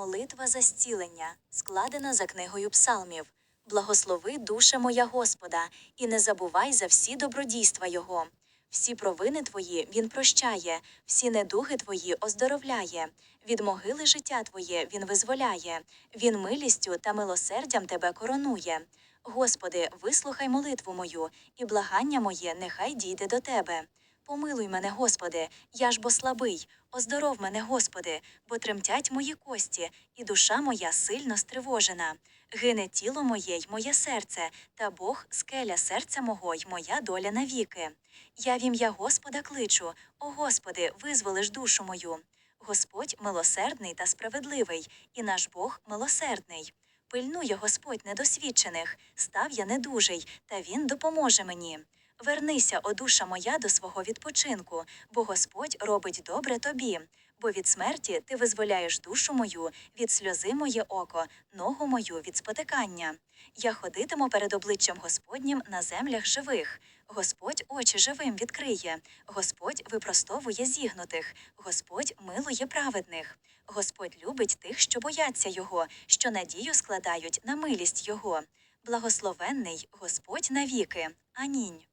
Молитва за зцілення, складена за книгою псалмів. Благослови душа моя Господа, і не забувай за всі добродійства Його. Всі провини твої він прощає, всі недуги твої оздоровляє. Від могили життя твоє він визволяє, він милістю та милосердям тебе коронує. Господи, вислухай молитву мою, і благання моє нехай дійде до тебе. Помилуй мене, Господи, я ж бо слабий, оздоров мене, Господи, бо тремтять мої кості, і душа моя сильно стривожена. Гине тіло моє й моє серце, та Бог скеля серця мого й моя доля навіки. Я в ім'я Господа кличу, о Господи, визволиш душу мою. Господь милосердний та справедливий, і наш Бог милосердний. Пильнує Господь недосвідчених, став я недужий, та він допоможе мені. Вернися, о душа моя, до свого відпочинку, бо Господь робить добре тобі. Бо від смерті ти визволяєш душу мою, від сльози моє око, ногу мою від спотикання. Я ходитиму перед обличчям Господнім на землях живих. Господь очі живим відкриє, Господь випростовує зігнутих, Господь милує праведних. Господь любить тих, що бояться Його, що надію складають на милість Його. Благословенний Господь навіки. Амінь.